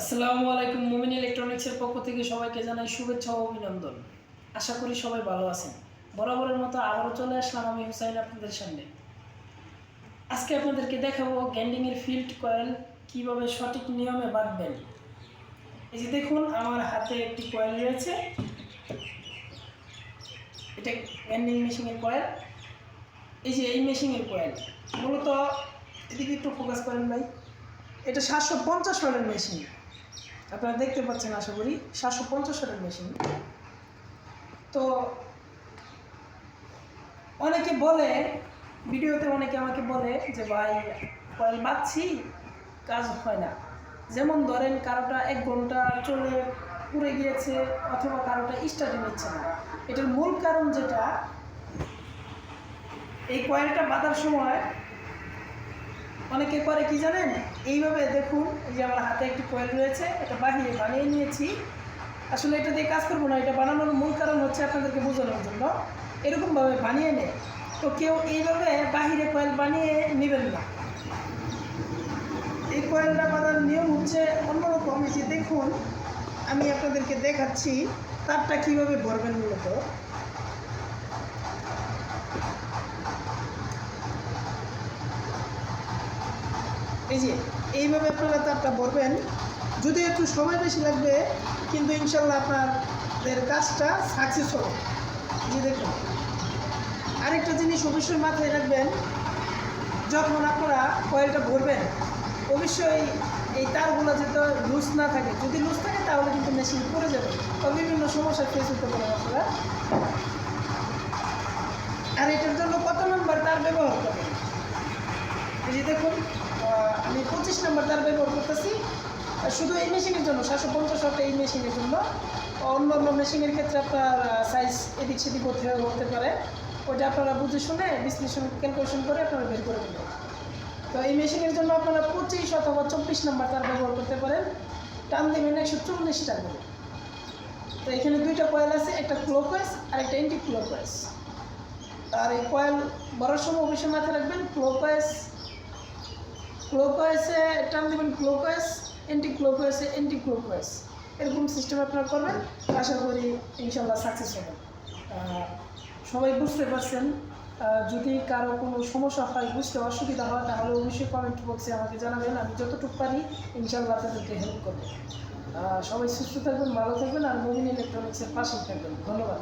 আসসালামু আলাইকুম, মুমিন ইলেকট্রনিক্সের পক্ষ থেকে সবাইকে জানাই শুভেচ্ছা ও অভিনন্দন। আশা করি সবাই ভালো আছেন। বরাবরের মতো আবারও চলে আসলাম আমি হুসাইন আপনাদের সামনে। আজকে আপনাদেরকে দেখাবো গ্যান্ডিংয়ের ফিল্ড কয়েল কীভাবে সঠিক নিয়মে বাঁধবেন। এই যে দেখুন, আমার হাতে একটি কয়েল রয়েছে। এটা গ্যান্ডিং মেশিনের কয়েল। এই যে এই মেশিনের কয়েল। মূলত এদিকে একটু ফোকাস করেন ভাই। এটা সাতশো পঞ্চাশ ওয়াটের মেশিন। আপনারা দেখতে পাচ্ছেন, আশা করি, সাতশো পঞ্চাশ ওয়াটের মেশিন তো অনেকে বলে, ভিডিওতে অনেকে আমাকে বলে যে, ভাই, কয়েল বাঁচছি, কাজ হয় না। যেমন ধরেন, কারোটা এক ঘণ্টা চলে পুড়ে গিয়েছে, অথবা কারোটা স্টার্টে নিচ্ছে না। এটার মূল কারণ যেটা, এই কয়েলটা বাঁধার সময় অনেকে করে কি জানেন? এইভাবে দেখুন, এই যে আমার হাতে একটি কয়েল রয়েছে, এটা বাহিয়ে বানিয়ে নিয়েছি। আসলে এটা দিয়ে কাজ করব না, এটা বানানোর মূল কারণ হচ্ছে আপনাদেরকে বোঝানোর জন্য। এরকমভাবে বানিয়ে নেয় তো কেউ এইভাবে বাহিরে কয়েল বানিয়ে নেবেন না। এই কয়েলটা বাঁধার নিয়ম হচ্ছে অন্যরকম। এই যে দেখুন, আমি আপনাদেরকে দেখাচ্ছি, তারটা কীভাবে ভরবেন মূলত? এই যে, এইভাবে আপনারা তারটা ভরবেন। যদি একটু সময় বেশি লাগবে, কিন্তু ইনশাল্লাহ আপনাদের কাজটা সাকসেস হবে। যে দেখুন, আরেকটা জিনিস অবশ্যই মাথায় রাখবেন, যখন আপনারা কয়েলটা ভরবেন, অবশ্যই এই তারগুলো যাতে লুজ না থাকে। যদি লুজ থাকে, তাহলে কিন্তু মেশিন পড়ে যাবে। বা বিভিন্ন সমস্যা ফেস হতে পারে আপনারা। আর এটার জন্য কত নম্বর তার ব্যবহার করবেন? এই যে দেখুন আমি পঁচিশ নম্বর তার ব্যবহার করতেছি। শুধু এই মেশিনের জন্য, সাতশো পঞ্চাশ এই মেশিনের জন্য। অন্য অন্য মেশিনের ক্ষেত্রে আপনার সাইজ এদিক সেদিক হতে হতে পারে। ওইটা আপনারা বুঝে শুনে বিশ্লেষণ ক্যালকুলেশন করে আপনারা বের করে দেবেন তো এই মেশিনের জন্য আপনারা পঁচিশ অথবা চব্বিশ নাম্বার তার ব্যবহার করতে পারেন। টান দেবেন একশো চল্লিশটা করে তো এখানে দুইটা কয়েল আছে, একটা ক্লোকওয়েস আর একটা এন্টি ক্লোকওয়েস আর এই কয়েল বড়ার সময় অবশ্যই মাথায় রাখবেন ক্লোকওয়েস ক্লোকওয়েসে টান দেবেন ক্লোকওয়েস এন্টি ক্লোকওয়েসে এন্টি ক্লোকওয়েস এরকম সিস্টেম আপনারা করবেন আশা করি ইনশাল্লাহ সাকসেস আহ, সবাই বুঝতে পারছেন যদি কারও কোনো সমস্যা হয় বুঝতে অসুবিধা হয় তাহলে অবশ্যই কমেন্ট বক্সে আমাকে জানাবেন আমি যতটুকু পারি ইনশাল্লাহ আপনাদেরকে হেল্প করব। সবাই সুস্থ থাকবেন ভালো থাকবেন আর মোবিন ইলেকট্রনিক্সের পাশেই থাকবেন। ধন্যবাদ।